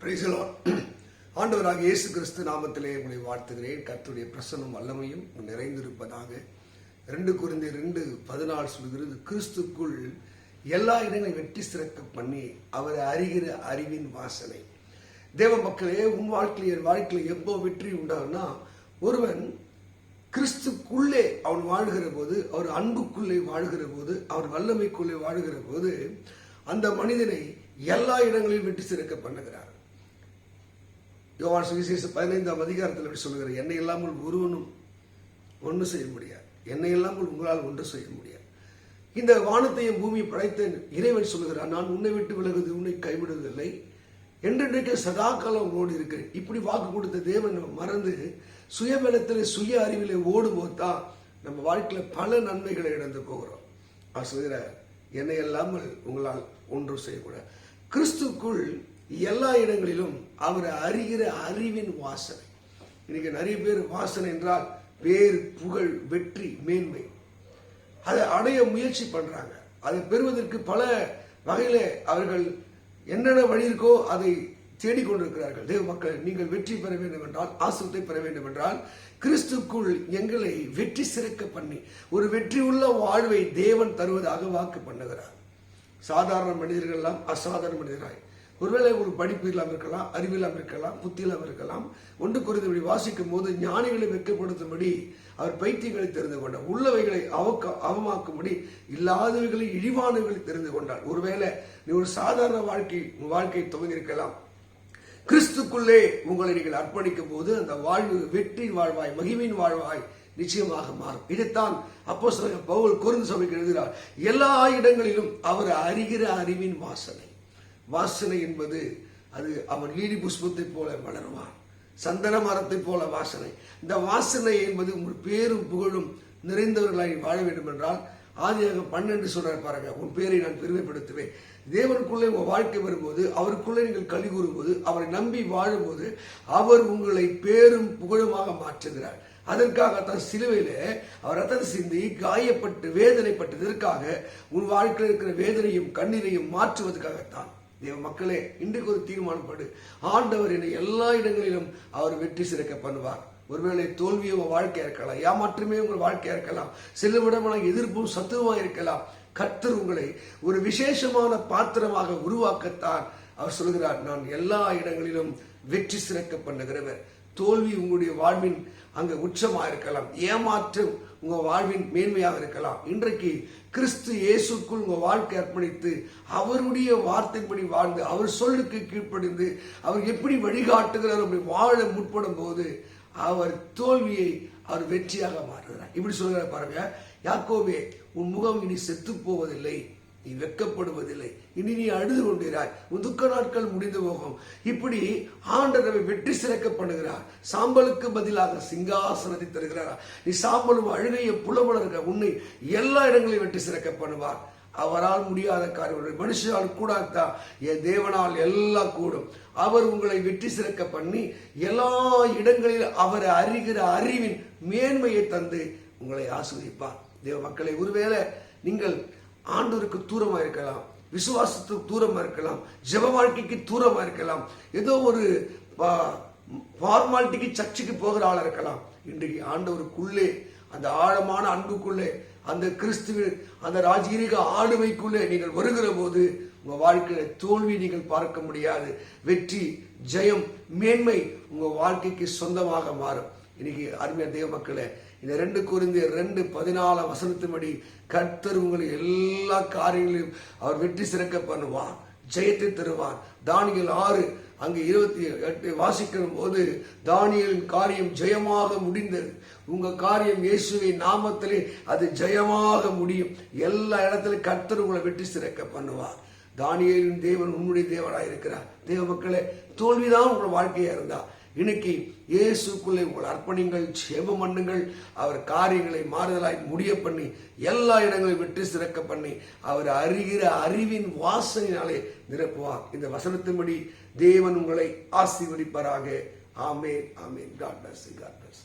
ஆண்டவராக இயேசு கிறிஸ்து நாமத்திலே உங்களை வாழ்த்துகிறேன். கர்த்தருடைய பிரசனம் வல்லமையும் நிறைந்திருப்பதாக. ரெண்டு குறைந்த ரெண்டு பதினாலு சொல்கிறது கிறிஸ்துக்குள் எல்லா இடங்களையும் வெற்றி சிறக்க பண்ணி அவரை அறிகிற அறிவின் வாசனை. தேவ மக்களே உன் வாழ்க்கையில் என் வாழ்க்கையில் எப்போ வெற்றி உண்டாகும்னா ஒருவன் கிறிஸ்துக்குள்ளே அவன் வாழ்கிற போது அவர் அன்புக்குள்ளே வாழ்கிற போது அவர் வல்லமைக்குள்ளே வாழ்கிற போது அந்த மனிதனை எல்லா இடங்களிலும் வெற்றி சிறக்க பண்ணுகிறார். யோவான் சுவிசேஷ பதினைந்தாம் அதிகாரத்தில் எப்படி சொல்லுகிறார் என்னை இல்லாமல் ஒருவனும் ஒன்று செய்ய முடியாது. என்னை இல்லாமல் உங்களால் ஒன்று செய்ய முடியாது. இந்த வானத்தையும் பூமியை படைத்த இறைவன் சொல்லுகிறார் நான் உன்னை விட்டு விலகுது உன்னை கைவிடுவதில்லை. என்றென்றைக்கு சதா காலம் உங்களோடு இருக்கிறேன். இப்படி வாக்கு கொடுத்த தேவன் மறந்து சுயபலத்தில் சுய அறிவிலே ஓடும்போது தான் நம்ம வாழ்க்கையில் பல நன்மைகளை இழந்து போகிறோம். அவர் சொல்கிறார் என்னை இல்லாமல் உங்களால் ஒன்றும் செய்யக்கூடாது. கிறிஸ்துக்குள் எல்லா இடங்களிலும் அவரை அறிகிற அறிவின் வாசனை. இன்னைக்கு நிறைய பேர் வாசனை என்றால் பேர் புகழ் வெற்றி மேன்மை. அதை அடைய முயற்சி பண்றாங்க. அதை பெறுவதற்கு பல வகையில அவர்கள் என்னென்ன வழி இருக்கோ அதை தேடிக்கொண்டிருக்கிறார்கள் தேவ மக்கள் நீங்கள் வெற்றி பெற வேண்டும் என்றால் ஆசிரத்தை பெற வேண்டும் என்றால் கிறிஸ்துக்குள் எங்களை வெற்றி சிறக்க பண்ணி ஒரு வெற்றி உள்ள வாழ்வை தேவன் தருவதாக வாக்கு பண்ணுகிறார். சாதாரண மனிதர்கள் எல்லாம் அசாதாரண மனிதராய் ஒருவேளை ஒரு படிப்பு இல்லாமல் இருக்கலாம் அறிவு இல்லாமல் இருக்கலாம் புத்தி இல்லாமல் இருக்கலாம் ஒன்று குறித்தபடி வாசிக்கும் போது ஞானிகளை வெட்கப்படுத்தும்படி அவர் பைத்தியங்களை தெரிந்து கொண்டார். உள்ளவைகளை அவக்க அவமாக்கும்படி இல்லாதவைகளை இழிவானவைகளை தெரிந்து கொண்டார். ஒருவேளை நீ ஒரு சாதாரண வாழ்க்கை வாழ்க்கை துவங்கியிருக்கலாம். கிறிஸ்துக்குள்ளே உங்களை நீங்கள் அர்ப்பணிக்கும் போது அந்த வாழ்வு வெற்றி வாழ்வாய் மகிமின் வாழ்வாய் நிச்சயமாக மாறும். இதைத்தான் அப்போ பவுல் குறுந்து சபைக்கு எழுதுகிறார். எல்லா இடங்களிலும் அவர் அறிகிற அறிவின் வாசனை. வாசனை என்பது அது அவன் லீடி புஷ்பத்தை போல வளருவான். சந்தன மரத்தை போல வாசனை. இந்த வாசனை என்பது உங்கள் பேரும் புகழும் நிறைந்தவர்களாய் வாழ வேண்டும் என்றால் ஆதியாக பன்னெண்டு சொல்றார் பாருங்க உன் பேரை நான் பெருமைப்படுத்துவேன். தேவனுக்குள்ளே உங்க வாழ்க்கை வரும்போது அவருக்குள்ளே நீங்கள் கழி கூறும்போது அவரை நம்பி வாழும்போது அவர் உங்களை பேரும் புகழுமாக மாற்றுகிறார். அதற்காகத்தான் சிலுவையில அவர் ரத்தத்தை சிந்தி காயப்பட்டு வேதனைப்பட்டதற்காக உன் வாழ்க்கையில் இருக்கிற வேதனையும் கண்ணீரையும் மாற்றுவதற்காகத்தான். தேவ மக்களே இன்றைக்கு ஒரு தீர்மானப்படு. ஆண்டவர் என்னை எல்லா இடங்களிலும் அவர் வெற்றி சிறக்க பண்ணுவார். ஒருவேளை தோல்வி உங்கள் வாழ்க்கையா இருக்கலாம் ஏமாற்றமே உங்கள் வாழ்க்கையா இருக்கலாம் சில விடமான எதிர்ப்பும் சத்துவமா இருக்கலாம். கர்த்தர் உங்களை ஒரு விசேஷமான பாத்திரமாக உருவாக்கத்தான் அவர் சொல்கிறார். நான் எல்லா இடங்களிலும் வெற்றி சிறக்க பண்ணுகிறவர். தோல்வி உங்களுடைய வாழ்வின் அங்கு உச்சமாக இருக்கலாம். ஏமாற்றம் உங்க வாழ்வின் மேன்மையாக இருக்கலாம். இன்றைக்கு கிறிஸ்து இயேசுக்குள் உங்க வாழ்க்கை அர்ப்பணித்து அவருடைய வார்த்தைப்படி வாழ்ந்து அவர் சொல்லுக்கு கீழ்ப்படிந்து அவர் எப்படி வழிகாட்டுகிறார் அப்படி வாழ முற்படும் போது அவர் தோல்வியை அவர் வெற்றியாக மாற்றுகிறார். இப்படி சொல்கிறார் பாருங்க யாக்கோவே உன் முகம் இனி செத்து போவதில்லை நீ வெட்கப்படுவதில்லை இனி நீ அழுது கொண்டிராய். உன் துக்க நாட்கள் முடிந்து போகும். இப்படி ஆண்டரவை வெற்றி சிறக்க பண்ணுகிறார். சாம்பலுக்கு பதிலாக சிங்காசனத்தை தருகிறாரா. நீ சாம்பலும் அழுகையை புலமலர்க உன்னை எல்லா இடங்களையும் வெற்றி சிறக்க பண்ணுவார். அவரால் முடியாத காரியம் மனுஷனால் கூடாதான் என் தேவனால் எல்லாம் கூடும். அவர் உங்களை வெற்றி சிறக்க பண்ணி எல்லா இடங்களில் அவர் அறிகிற அறிவின் மேன்மையை தந்து உங்களை ஆஸ்வதிப்பார் தேவ மக்களை ஒருவேளை நீங்கள் ஆண்டோருக்கு தூரமா இருக்கலாம். விசுவாசத்துக்கு தூரமா இருக்கலாம். ஜெப வாழ்க்கைக்கு தூரமா இருக்கலாம். ஏதோ ஒரு ஃபார்மாலிட்டிக்கு சர்ச்சுக்கு போகிற ஆளாக இருக்கலாம். இன்றைக்கு ஆண்டவருக்குள்ளே அந்த ஆழமான அன்புக்குள்ளே அந்த கிறிஸ்துவின் அந்த ராஜீரிக ஆளுமைக்குள்ளே நீங்கள் வருகிற போது உங்க வாழ்க்கையில தோல்வி நீங்கள் பார்க்க முடியாது. வெற்றி ஜெயம் மேன்மை உங்க வாழ்க்கைக்கு சொந்தமாக மாறும். இன்னைக்கு அருமையா தெய்வ மக்களே இந்த ரெண்டு குறிந்து ரெண்டு பதினாலு வசனத்தின்படி கர்த்தர் உங்களை எல்லா காரியங்களையும் அவர் வெற்றி சிறக்க பண்ணுவார் ஜெயத்தை தருவார். தானியல் ஆறு அங்கு இருபத்தி எட்டு வாசிக்கிற போது தானியலின் காரியம் ஜெயமாக முடிந்தது. உங்க காரியம் இயேசுவை நாமத்திலே அது ஜெயமாக முடியும். எல்லா இடத்துலையும் கர்த்தர் உங்களை வெற்றி சிறக்க பண்ணுவார். தானியலின் தேவன் உன்னுடைய தேவனாக இருக்கிறார் தேவ மக்களே தோல்விதான் உங்களோட வாழ்க்கையா இருந்தா. இன்னைக்கு இயேசுக்குள்ளே உங்கள் அர்ப்பணிங்கள் சேபம் பண்ணுங்கள் அவர் காரியங்களை மாறுதலாய் முடிய பண்ணி எல்லா இடங்களையும் வெற்றி சிறக்க பண்ணி அவர் அறிகிற அறிவின் வாசனையினாலே நிரப்புவார். இந்த வசனத்தின்படி தேவன் உங்களை ஆசீர்வதிப்பாராக. ஆமே ஆமே காட் பிளஸ் காட் பிளஸ்